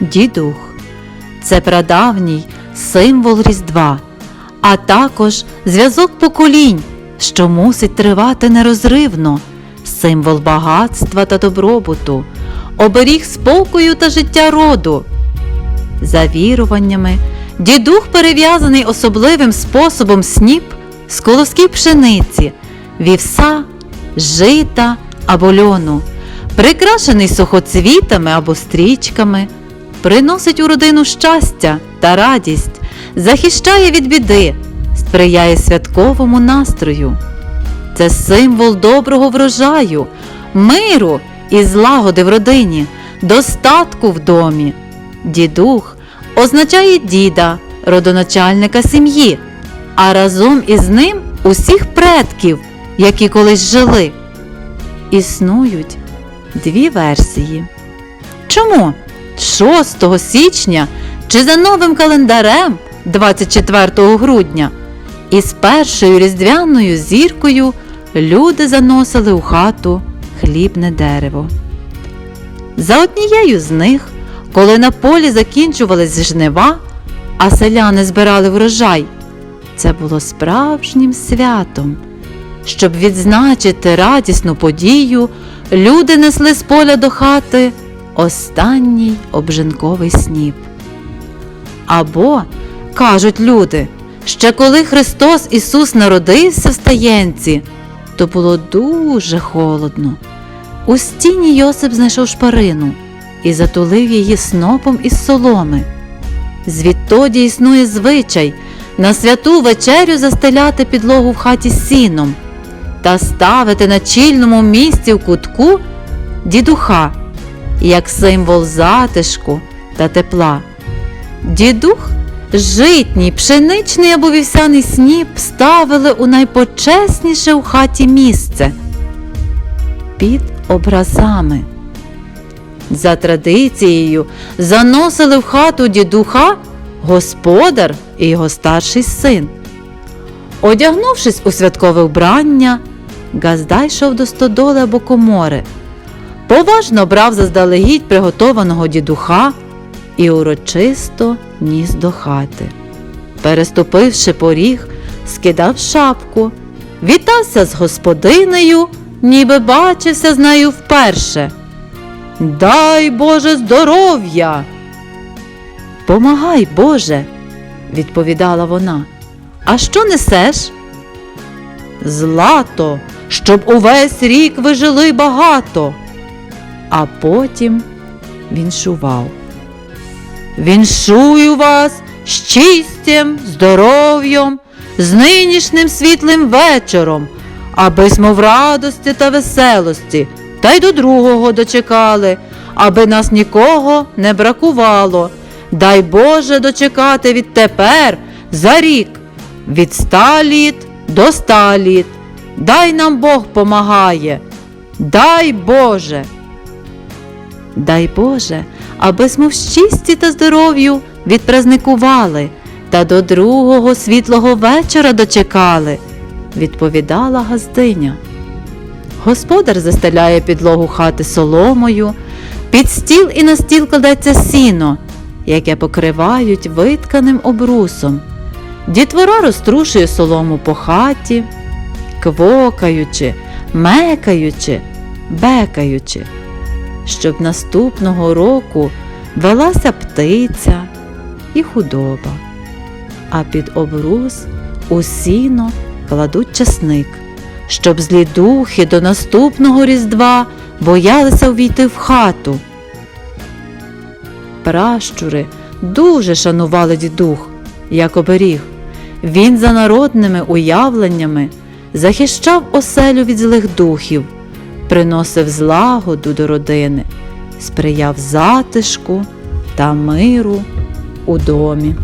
Дідух це прадавній символ Різдва, а також зв'язок поколінь, що мусить тривати нерозривно, символ багатства та добробуту, оберіг спокою та життя роду. За віруваннями, дідух перев'язаний особливим способом сніп з колосків пшениці, вівса, жита або льону, прикрашений сухоцвітами або стрічками, приносить у родину щастя та радість, захищає від біди, сприяє святковому настрою. Це символ доброго врожаю, миру і злагоди в родині, достатку в домі. Дідух означає діда, родоначальника сім'ї, а разом із ним усіх предків, які колись жили. Існують дві версії. Чому 6 січня чи за новим календарем 24 грудня із першою різдвяною зіркою люди заносили у хату хлібне дерево. За однією з них, коли на полі закінчувались жнива, а селяни збирали врожай, це було справжнім святом. Щоб відзначити радісну подію, люди несли з поля до хати останній обжинковий сніп. Або, кажуть люди, ще коли Христос Ісус народився в стаєнці, то було дуже холодно. У стіні Йосип знайшов шпарину і затулив її снопом із соломи. Звідтоді існує звичай на святу вечерю застеляти підлогу в хаті сіном та ставити на чільному місці в кутку дідуха як символ затишку та тепла. Дідух житній, пшеничний або вівсяний сніп ставили у найпочесніше у хаті місце під образами. За традицією заносили в хату дідуха господар і його старший син. Одягнувшись у святкове вбрання, Газда йшов до стодоли або комори, поважно брав заздалегідь приготованого дідуха і урочисто ніс до хати. Переступивши поріг, скидав шапку, вітався з господинею, ніби бачився з нею вперше. Дай Боже здоров'я! Помагай, Боже, відповідала вона. А що несеш? Злато, щоб увесь рік ви жили багато. А потім віншував. Віншую вас щастям, здоров'ям, з нинішнім світлим вечором, аби смо в радості та веселості, та й до другого дочекали, аби нас нікого не бракувало. Дай Боже дочекати відтепер за рік, від ста літ до ста літ. Дай нам Бог помагає. Дай Боже. Дай Боже, аби смо в щасті та здоров'ю відпраздникували та до другого світлого вечора дочекали, відповідала газдиня. Господар застеляє підлогу хати соломою, під стіл і на стіл кладеться сіно, яке покривають витканим обрусом. Дітвора розтрушує солому по хаті, квокаючи, мекаючи, бекаючи, щоб наступного року велася птиця і худоба, а під обрус у сіно кладуть часник, щоб злі духи до наступного різдва боялися увійти в хату. Пращури дуже шанували дідух, як оберіг. Він за народними уявленнями захищав оселю від злих духів, приносив злагоду до родини, сприяв затишку та миру у домі.